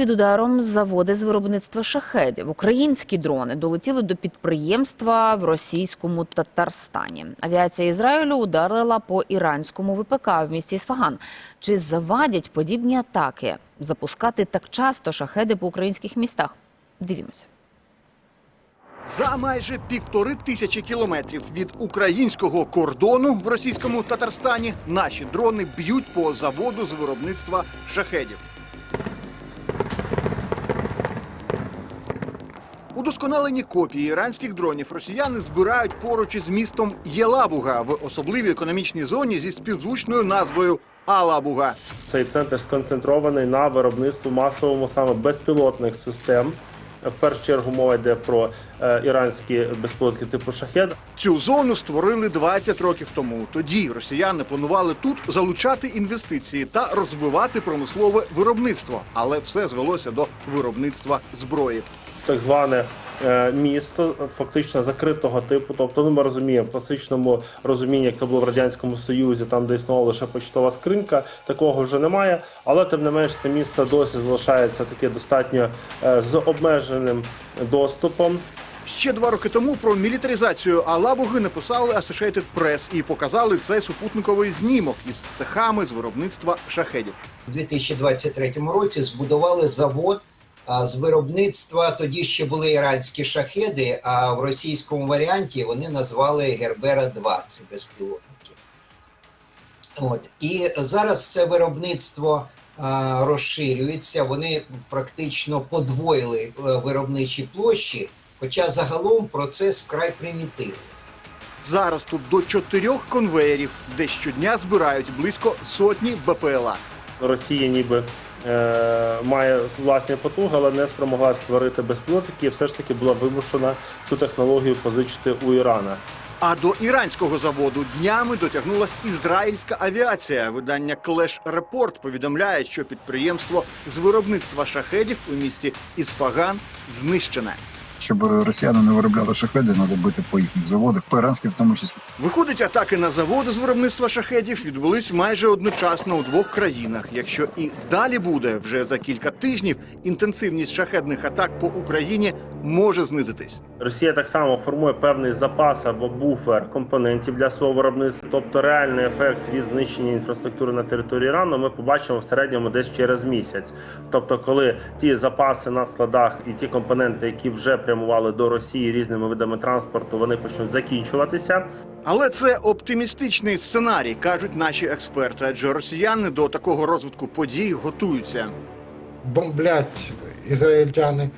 під ударом заводи з виробництва шахедів. Українські дрони долетіли до підприємства в російському Татарстані. Авіація Ізраїлю ударила по іранському ВПК в місті Ісфаган. Чи завадять подібні атаки запускати так часто шахеди по українських містах? Дивімося. За майже півтори тисячі кілометрів від українського кордону в російському Татарстані наші дрони б'ють по заводу з виробництва шахедів. Удосконалені копії іранських дронів росіяни збирають поруч із містом Єлабуга в особливій економічній зоні зі співзвучною назвою Алабуга. Цей центр сконцентрований на виробництві масовому саме безпілотних систем. В першу чергу мова йде про е, іранські безпілотники типу шахед. Цю зону створили 20 років тому. Тоді росіяни планували тут залучати інвестиції та розвивати промислове виробництво, але все звелося до виробництва зброї. Так зване е, місто фактично закритого типу. Тобто, ну ми розуміємо в класичному розумінні, як це було в радянському союзі, там де існувала лише почтова скринька, такого вже немає. Але тим не менш, це місто досі залишається таке достатньо е, з обмеженим доступом. Ще два роки тому про мілітаризацію Алабуги написали Associated Press і показали цей супутниковий знімок із цехами з виробництва шахедів. У 2023 році збудували завод з виробництва. Тоді ще були іранські шахеди, а в російському варіанті вони назвали Гербера 2 це безпілотники. От. І зараз це виробництво а, розширюється. Вони практично подвоїли е, виробничі площі, хоча загалом процес вкрай примітивний. Зараз тут до чотирьох конвеєрів, де щодня збирають близько сотні БПЛА. Росія ніби має власні потуги, але не спромогла створити безпілотники, і все ж таки була вимушена цю технологію позичити у Ірана. А до іранського заводу днями дотягнулась ізраїльська авіація. Видання Clash Report повідомляє, що підприємство з виробництва шахедів у місті Ісфаган знищене. Щоб росіяни не виробляли шахеди, треба бити по їхніх заводах, по іранських в тому числі. Виходить, атаки на заводи з виробництва шахедів відбулись майже одночасно у двох країнах. Якщо і далі буде вже за кілька тижнів, інтенсивність шахедних атак по Україні може знизитись. Росія так само формує певний запас або буфер компонентів для свого виробництва. Тобто реальний ефект від знищення інфраструктури на території Ірану ми побачимо в середньому десь через місяць. Тобто, коли ті запаси на складах і ті компоненти, які вже прямували до Росії різними видами транспорту, вони почнуть закінчуватися. Але це оптимістичний сценарій, кажуть наші експерти. Адже росіяни до такого розвитку подій готуються. бомблять ізраїльтяни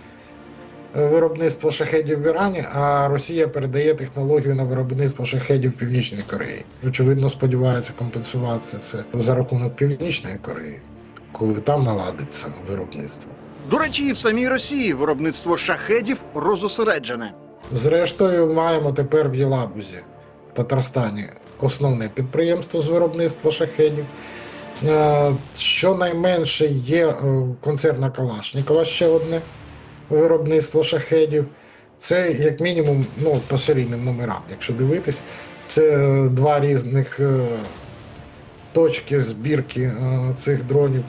е, виробництво шахедів в Ірані, а Росія передає технологію на виробництво шахедів в Північній Кореї. Очевидно, сподівається компенсувати це за рахунок Північної Кореї, коли там наладиться виробництво. До речі, і в самій Росії виробництво шахедів розосереджене. Зрештою, маємо тепер в Єлабузі, в Татарстані, основне підприємство з виробництва шахедів. Е, Щонайменше є е, концерна Калашникова ще одне виробництво шахедів. Це як мінімум ну, по серійним номерам, якщо дивитись, це е, два різних точки збірки цих дронів.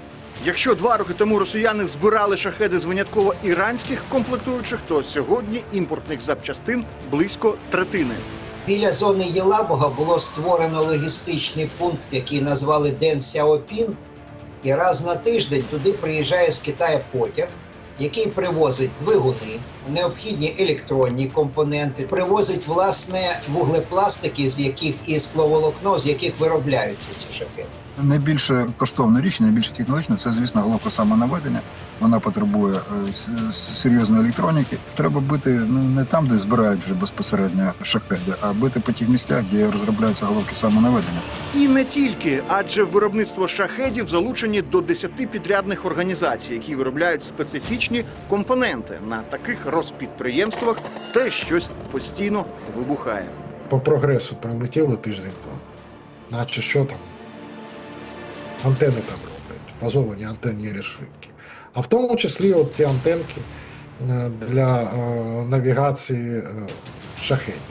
Якщо два роки тому росіяни збирали шахеди з винятково іранських комплектуючих, то сьогодні імпортних запчастин близько третини. Біля зони Єлабуга було створено логістичний пункт, який назвали Ден Сяопін. І раз на тиждень туди приїжджає з Китаю потяг, який привозить двигуни, необхідні електронні компоненти, привозить власне вуглепластики, з яких і скловолокно, з яких виробляються ці шахеди. Найбільше коштовна річ, найбільш технологічна, це, звісно, головка самонаведення. Вона потребує е, серйозної електроніки. Треба бити ну не там, де збирають вже безпосередньо шахеди, а бити по тих місцях, де розробляються головки самонаведення. І не тільки, адже в виробництво шахедів залучені до 10 підрядних організацій, які виробляють специфічні компоненти. На таких розпідприємствах теж щось постійно вибухає. По прогресу прилетіло тиждень. Наче що там? Антени там роблять, фазовані антенні решітки. А в тому числі от ті антенки е, для е, навігації е, шахедів.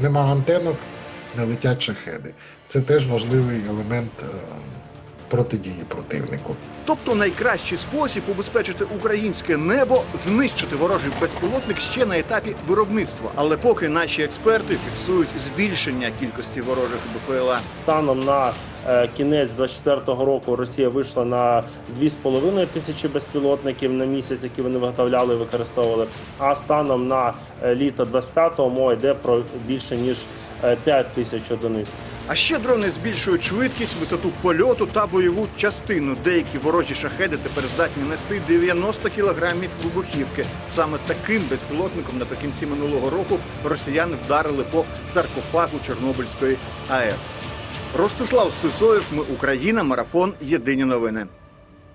Нема антенок, не летять шахеди. Це теж важливий елемент е, протидії противнику. Тобто найкращий спосіб убезпечити українське небо знищити ворожий безпілотник ще на етапі виробництва. Але поки наші експерти фіксують збільшення кількості ворожих БПЛА. Станом на е, кінець 24-го року Росія вийшла на 2,5 тисячі безпілотників на місяць, які вони виготовляли і використовували. А станом на е, літо 25-го мова йде про більше ніж е, 5 тисяч одиниць. А ще дрони збільшують швидкість, висоту польоту та бойову частину. Деякі ворожі шахеди тепер здатні нести 90 кілограмів вибухівки. Саме таким безпілотником наприкінці минулого року росіяни вдарили по саркофагу Чорнобильської АЕС. Ростислав Сисоєв, ми Україна, марафон. Єдині новини.